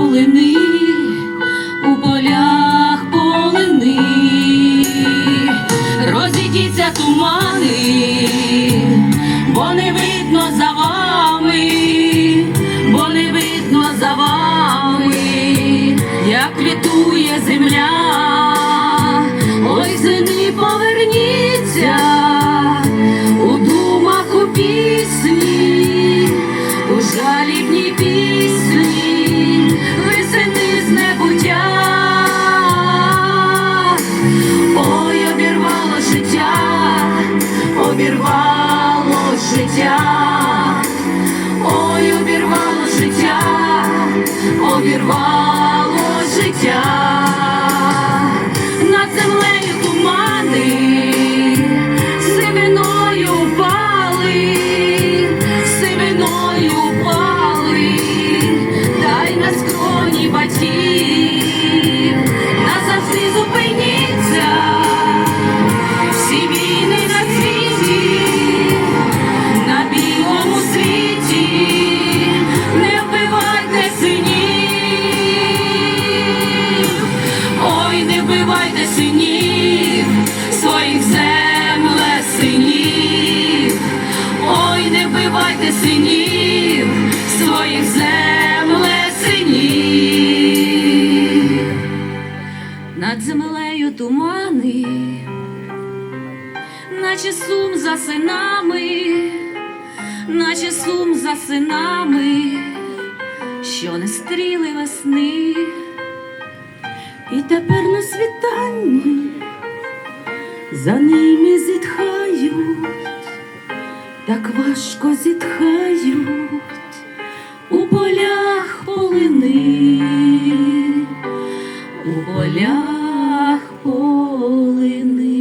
полини, у ой, обірвало життя, обірвало життя, над землею тумани, сивиною впали, сивиною впали, дай на скроні батьків, синів, ой, не вбивайте синів, своїх земле синів, над землею тумани, наче сум за синами, наче сум за синами, що не стріли весни. І тепер на світанні за ними зітхають, так важко зітхають у полях полини, у полях полини.